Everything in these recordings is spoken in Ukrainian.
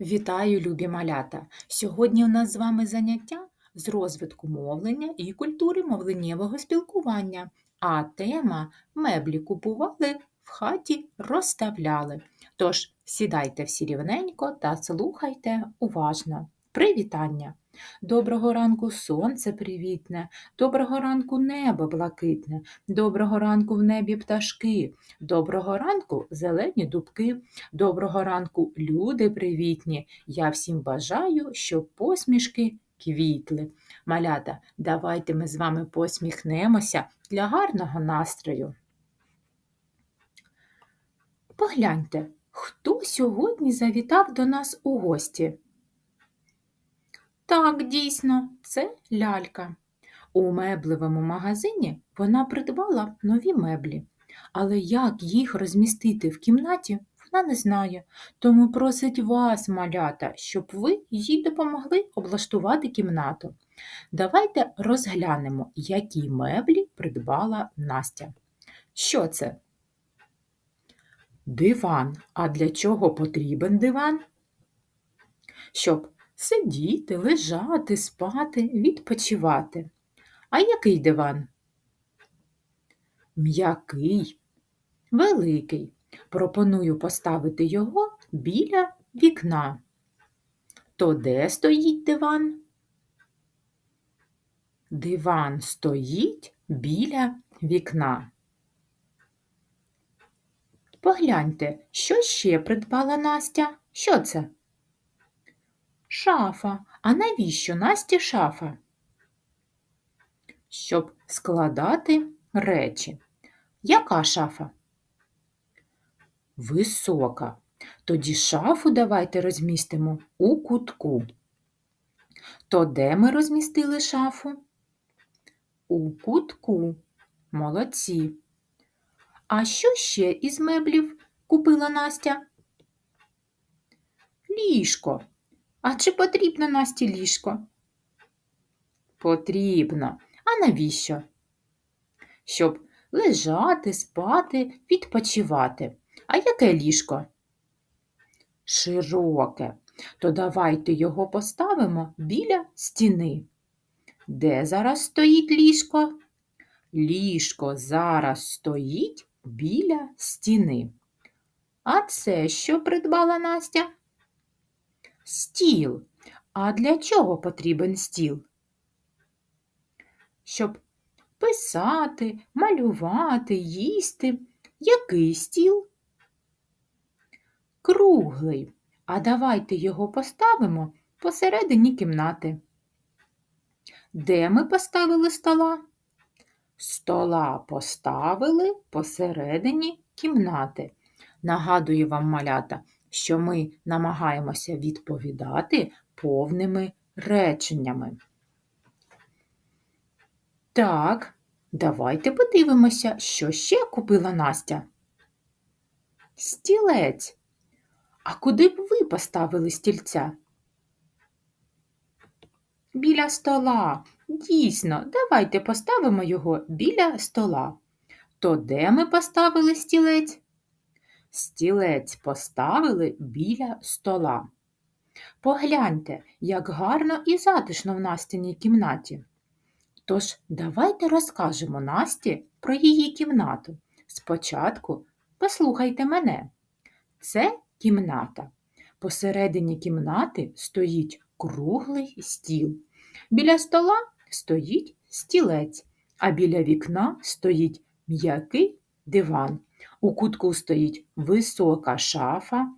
Вітаю, любі малята! Сьогодні у нас з вами заняття з розвитку мовлення і культури мовленнєвого спілкування, а тема меблі купували, в хаті розставляли. Тож сідайте всі рівненько та слухайте уважно. Привітання! Доброго ранку сонце привітне, доброго ранку небо блакитне, доброго ранку в небі пташки, доброго ранку зелені дубки, доброго ранку люди привітні. Я всім бажаю, щоб посмішки квітли. Малята, давайте ми з вами посміхнемося для гарного настрою. Погляньте, хто сьогодні завітав до нас у гості? Так, дійсно, це лялька. У меблевому магазині вона придбала нові меблі, але як їх розмістити в кімнаті, вона не знає, тому просить вас, малята, щоб ви їй допомогли облаштувати кімнату. Давайте розглянемо, які меблі придбала Настя. Що це? Диван. А для чого потрібен диван? Щоб сидіти, лежати, спати, відпочивати. А який диван? М'який, великий. Пропоную поставити його біля вікна. То де стоїть диван? Диван стоїть біля вікна. Погляньте, що ще придбала Настя? Що це? Шафа. А навіщо Насті шафа? Щоб складати речі. Яка шафа? Висока. Тоді шафу давайте розмістимо у кутку. То де ми розмістили шафу? У кутку. Молодці. А що ще із меблів купила Настя? Ліжко. А чи потрібно Насті ліжко? Потрібно. А навіщо? Щоб лежати, спати, відпочивати. А яке ліжко? Широке. То давайте його поставимо біля стіни. Де зараз стоїть ліжко? Ліжко зараз стоїть біля стіни. А це що придбала Настя? Стіл. А для чого потрібен стіл? Щоб писати, малювати, їсти. Який стіл? Круглий. А давайте його поставимо посередині кімнати. Де ми поставили стола? Стола поставили посередині кімнати. Нагадую вам, малята, що ми намагаємося відповідати повними реченнями. Так, давайте подивимося, що ще купила Настя. Стілець. А куди б ви поставили стільця? Біля стола. Дійсно, давайте поставимо його біля стола. То де ми поставили стілець? Стілець поставили біля стола. Погляньте, як гарно і затишно в Настіній кімнаті. Тож, давайте розкажемо Насті про її кімнату. Спочатку послухайте мене. Це кімната. Посередині кімнати стоїть круглий стіл. Біля стола стоїть стілець, а біля вікна стоїть м'який диван. У кутку стоїть висока шафа.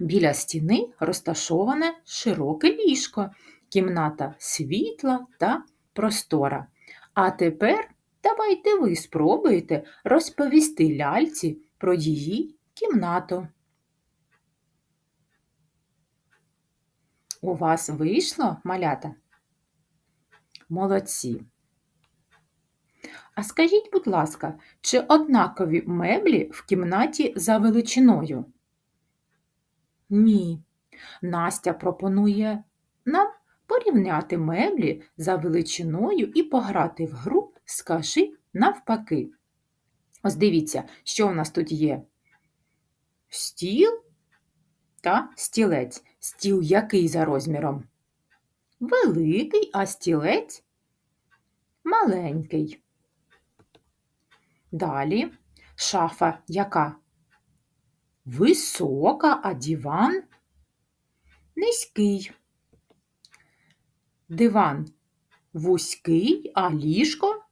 Біля стіни розташоване широке ліжко, кімната світла та простора. А тепер давайте ви спробуєте розповісти ляльці про її кімнату. У вас вийшло малята? Молодці. А скажіть, будь ласка, чи однакові меблі в кімнаті за величиною? Ні. Настя пропонує нам порівняти меблі за величиною і пограти в гру Скажи навпаки. Ось дивіться, що в нас тут є. Стіл та стілець. Стіл який за розміром? Великий, а стілець маленький. Далі шафа яка? Висока, а диван низький. Диван вузький, а ліжко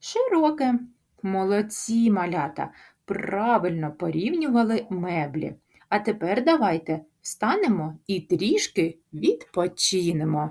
широке. Молодці малята, правильно порівнювали меблі. А тепер давайте встанемо і трішки відпочинемо.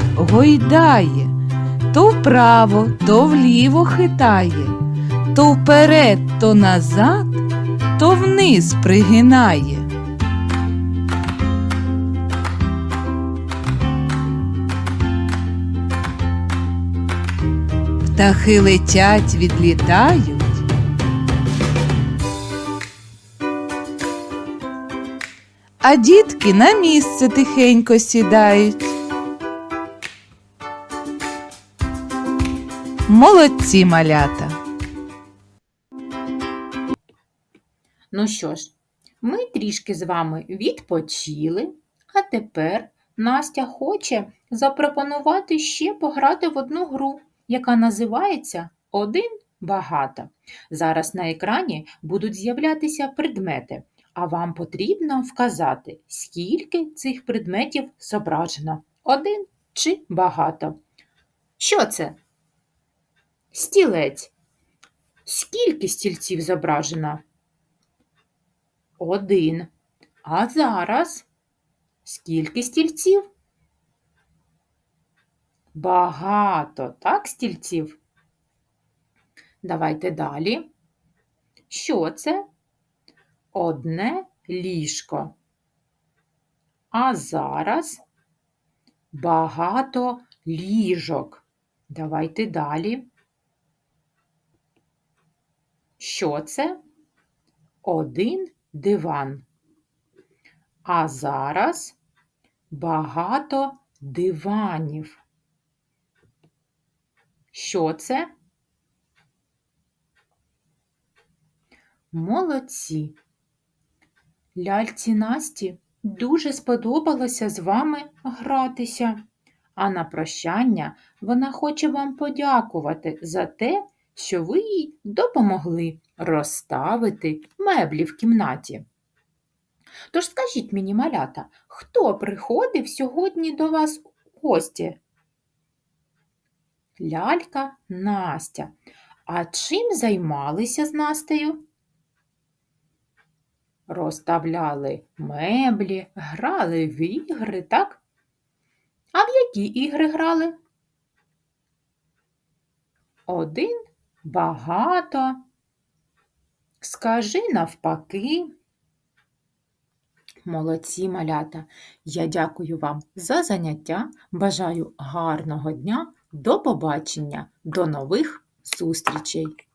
гойдає, то вправо, то вліво хитає, то вперед, то назад, то вниз пригинає. Птахи летять, відлітають. а дітки на місце тихенько сідають. Молодці малята. Ну що ж, ми трішки з вами відпочили, а тепер Настя хоче запропонувати ще пограти в одну гру, яка називається Один багато. Зараз на екрані будуть з'являтися предмети, а вам потрібно вказати, скільки цих предметів зображено. Один чи багато. Що це? Стілець. Скільки стільців зображено? Один. А зараз скільки стільців? Багато, так, стільців? Давайте далі. Що це? Одне ліжко. А зараз багато ліжок. Давайте далі. Що це? Один диван. А зараз багато диванів. Що це? Молодці. Ляльці Насті дуже сподобалося з вами гратися. А на прощання вона хоче вам подякувати за те, що ви їй допомогли розставити меблі в кімнаті. Тож скажіть мені, малята, хто приходив сьогодні до вас у гості? Лялька Настя. А чим займалися з Настею? Розставляли меблі, грали в ігри, так? А в які ігри грали? Один багато. Скажи навпаки. Молодці малята. Я дякую вам за заняття. Бажаю гарного дня. До побачення, до нових зустрічей!